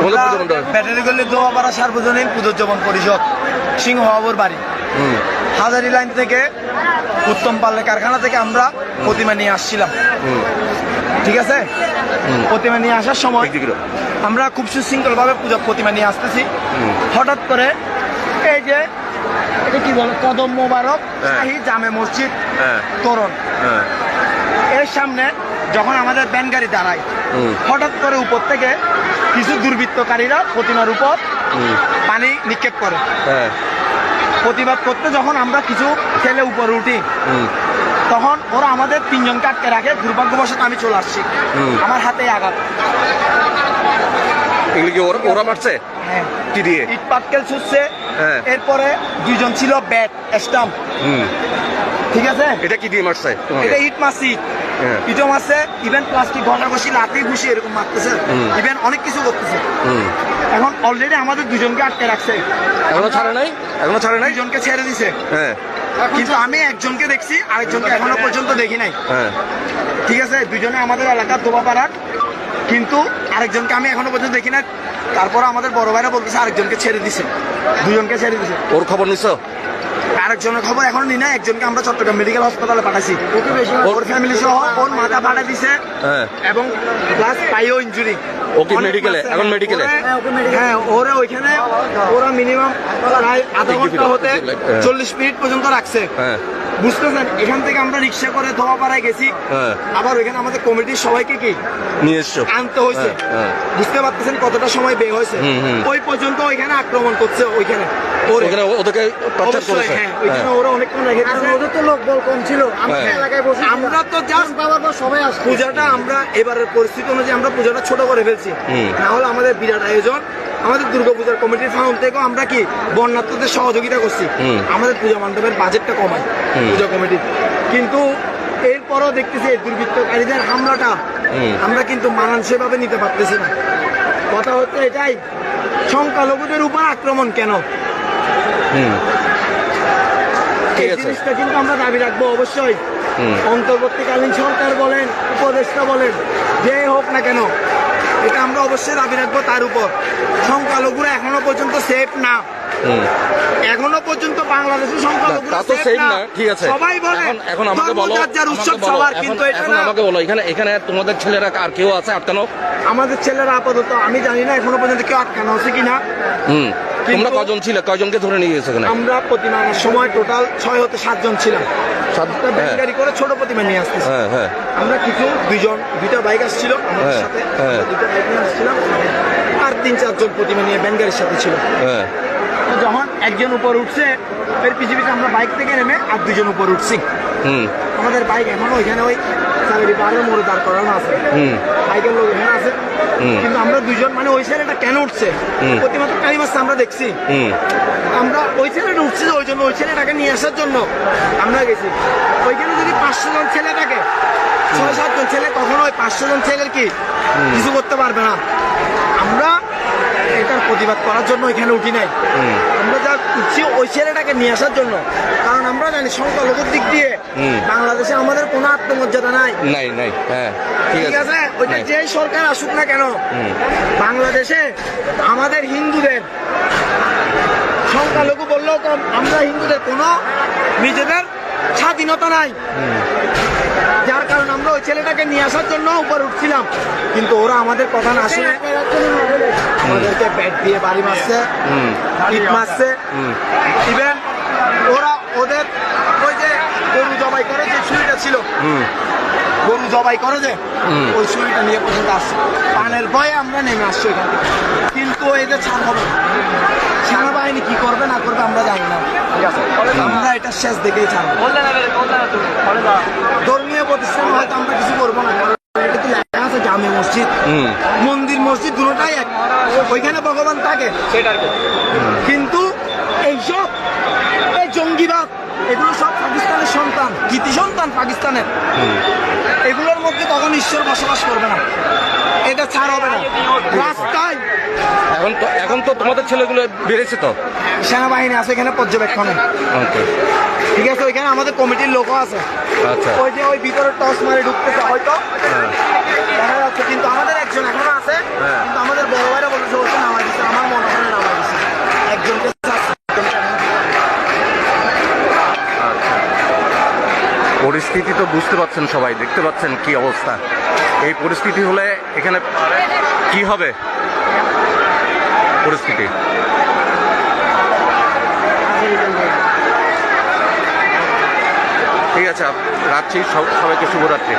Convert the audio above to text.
তোমাদের আমরা পুজো মণ্ডপ ব্যাটারি গল্লি দোয়াপাড়া সার্বজনীন পুজোজ্জীবন পরিষদ সিংহবাবুর বাড়ি। হাজারি লাইন থেকে উত্তম পাল্লে কারখানা থেকে আমরা প্রতিমা নিয়ে আসছিলাম। ঠিক আছে? প্রতিমা নিয়ে আসার সময় আমরা খুব সুশৃঙ্খল ভাবে পূজা প্রতিমা নিয়ে আসতেছি। হঠাৎ করে এই যে এটা কি বলে? কদম মোবারক হ্যাঁ। শাহী জামে মসজিদ হ্যাঁ। তোরণ। হ্যাঁ। এর সামনে যখন আমাদের ব্যান গাড়ি দাঁড়ায় হঠাৎ করে উপর থেকে কিছু দুর্বৃত্তকারীরা প্রতিমার উপর। পানি নিক্ষেপ করে। হ্যাঁ। প্রতিবাদ করতে যখন আমরা কিছু ছেলে উপরে উঠি তখন ওরা আমাদের তিনজনকে আটকে রাখে দুর্ভাগ্যবশত আমি চলে আসছি। আমার হাতে আঘাত। এগুলি কি ওরা মারছে? হ্যাঁ। কি দিয়ে? ইট পাটকেল ছুটছে। হ্যাঁ। এরপরে দুইজন ছিল ব্যাট স্টাম্প। ঠিক আছে? এটা কি দিয়ে মারছে এটা ইট হ্যাঁ। ইটও মারছে ইভেন প্লাস্টিক ঘষি লাঠি ঘুষি এরকম মারতেছে। ইভেন অনেক কিছু করতেছে। এখন অলরেডি আমাদের দুজনকে আটকে রাখছে। এখনও ছাড়ে নাই? এখনও ছাড়ে নাই? দুজনকে ছেড়ে দিছে। হ্যাঁ। কিন্তু আমি একজনকে দেখছি আরেকজনকে এখনও পর্যন্ত দেখি নাই। হ্যাঁ। ঠিক আছে দুজনে আমাদের এলাকার দোবা পাড়ার। কিন্তু আরেকজনকে আমি এখনও পর্যন্ত দেখি না তারপর আমাদের বড় ভাইরা বলতেছে আরেকজনকে ছেড়ে দিছে। দুজনকে ছেড়ে দিছে। ওর খবর নিছো? আরেকজনের খবর এখনও নি না একজনকে আমরা চট্টগ্রাম মেডিকেল হাসপাতালে পাঠাইছি। ওকে বেশি ওর ফ্যামিলি সহ ওর মাথা ফাটা দিছে হ্যাঁ। এবং প্লাস পাইও ইঞ্জুরি ওকে মেডিকেলে এখন মেডিকেলে হ্যাঁ ওরা ওইখানে ওরা মিনিমাম প্রায় আধা ঘণ্টা হতে হ্যাঁ। চল্লিশ মিনিট পর্যন্ত রাখছে। হ্যাঁ। বুঝতেছেন এখান থেকে আমরা রিক্সা করে ধোয়াপাড়ায় গেছি হ্যাঁ। আবার ওইখানে আমাদের কমিটির সবাইকে কি নিয়ে এসছো আনতে হয়েছে হ্যাঁ, হ্যাঁ। বুঝতে পারতেছেন কতটা সময় বের হয়েছে। ওই পর্যন্ত ওইখানে আক্রমণ করছে ওইখানে ওরে। ওখানে ওদেরকে টর্চার অবশ্যই, করেছে ওইখানে। ওরা অনেকক্ষণ রেখে দিয়েছে। ওদের তো লোক বল কম ছিল আমরা। এলাকায় বসে আমরা তো জাস্ট সবাই পূজাটা আমরা এবারের পরিস্থিতি অনুযায়ী আমরা পূজাটা ছোট করে ফেলছি না হলে আমাদের বিরাট আয়োজন আমাদের দুর্গাপূজার কমিটির ফাউন্ড থেকেও আমরা কি বন্যার্থদের সহযোগিতা করছি। আমাদের পূজা মণ্ডপের বাজেটটা হুম। পূজা কমিটি কিন্তু এরপরও দেখতেছি এই দুর্বৃত্তকারীদের হামলাটা আমরা কিন্তু মানানসইভাবে নিতে পারতেছি না। কথা হচ্ছে এটাই সংখ্যালঘুদের উপর আক্রমণ কেন? এই জিনিসটা কিন্তু আমরা দাবি রাখব অবশ্যই। অন্তর্বর্তীকালীন সরকার বলেন উপদেষ্টা বলেন যে হোক না কেন এটা আমরা অবশ্যই দাবি রাখব তার উপর। সংখ্যালঘুরা এখনও পর্যন্ত সেফ না। এখনও পর্যন্ত বাংলাদেশের সংখ্যালঘুরা তো safe না। ঠিক আছে। সবাই বলে এখন আমাকে বলো যার উৎসব সবার এখন- কিন্তু এটা এখন আমাকে বলো এখানে এখানে তোমাদের ছেলেরা আর কেউ আছে আটকানো? আমাদের ছেলেরা আপাতত আমি জানি না এখনও পর্যন্ত কেউ আটকানো আছে কিনা। হুম। তোমরা কজন ছিলে? কয়জনকে ধরে নিয়ে গেছো এখানে? আমরা প্রতিমা আনার সময় টোটাল ছয় হতে সাতজন ছিলাম। সাত- একটা ব্যান হ্যাঁ। গাড়ি করে ছোট প্রতিমা নিয়ে আসতেছি। হ্যাঁ হ্যাঁ। আমরা কিছু দুইজন দুইটা বাইক আসছিল আমাদের হ্যাঁ, সাথে। হ্যাঁ। দুইটা বাইক নিয়ে আসছিলাম। আর তিন চারজন প্রতিমা নিয়ে ব্যান গাড়ির সাথে ছিল। হ্যাঁ। যখন একজন উপর উঠছে এর পিছিয়ে পিছিয়ে আমরা বাইক থেকে নেমে আর দুজন উপর উঠছি। হুম। আমাদের বাইক এখনও ওইখানে ওই সাগরি বারের মোড়ে দাঁড় করানো আছে। বাইকের লোক এখানে আছে। কিন্তু আমরা দুজন মানে ওই ছেলেটা কেন উঠছে? হুম। প্রতিমা তো আমরা দেখছি। আমরা ওই ছেলেটা উঠছে ওই জন্য ওই ছেলেটাকে নিয়ে আসার জন্য আমরা গেছি। ওইখানে যদি পাঁচশো জন ছেলে থাকে ছয় সাতজন ছেলে কখনো ওই পাঁচশো জন ছেলের কি? কিছু করতে পারবে না। আমরা প্রতিবাদ করার জন্য এখানে উঠি নাই। আমরা যা উঠছি ওই ছেলেটাকে নিয়ে আসার জন্য। কারণ আমরা জানি সংখ্যালঘুর দিক দিয়ে বাংলাদেশে আমাদের কোনো আত্মমর্যাদা নাই। নাই নাই হ্যাঁ ঠিক আছে। ওইটা। যেই সরকার আসুক না কেন বাংলাদেশে আমাদের হিন্দুদের সংখ্যালঘু বললেও কম আমরা হিন্দুদের কোনো নিজেদের স্বাধীনতা নাই। আমরা ওই ছেলেটাকে নিয়ে আসার জন্য উপর উঠছিলাম। কিন্তু ওরা আমাদের কথা না শুনে আমাদেরকে ব্যাট দিয়ে বাড়ি মারছে ইট মারছে। ইভেন ওরা ওদের ওই যে গরু জবাই করে যে ছুরিটা ছিল গরু জবাই করে যে ওই ছুরিটা নিয়ে পর্যন্ত আসছে। পানের ভয়ে আমরা নেমে আসছি ওইখান থেকে। কিন্তু এদের ছাড় হবে সেনাবাহিনী কি করবে না করবে আমরা জানি না। আমরা এটা শেষ দেখেই ছাড়বো। ধর্মীয় প্রতিষ্ঠান জামে মসজিদ মন্দির মসজিদ দুটাই এক। ওইখানে ভগবান থাকে। কিন্তু এইসব এই জঙ্গিবাদ এগুলো সব পাকিস্তানের সন্তান গীতি সন্তান পাকিস্তানের। এগুলোর মধ্যে তখন ঈশ্বর বসবাস করবে না। এটা ছাড় হবে না। রাস্তায়। এখন তো এখন তো তোমাদের ছেলেগুলো বেড়েছে তো? সেনাবাহিনী আছে এখানে পর্যবেক্ষণে। ঠিক আছে ওইখানে আমাদের কমিটির লোকও আছে। আচ্ছা। ওই যে ওই ভিতরে টস মারে ঢুকতেছে হয়তো পরিস্থিতি তো বুঝতে পারছেন সবাই, দেখতে পাচ্ছেন কি অবস্থা। এই পরিস্থিতি হলে এখানে কি হবে? পরিস্থিতি। ঠিক আছে, রাখছি সবাইকে শুভরাত্রি।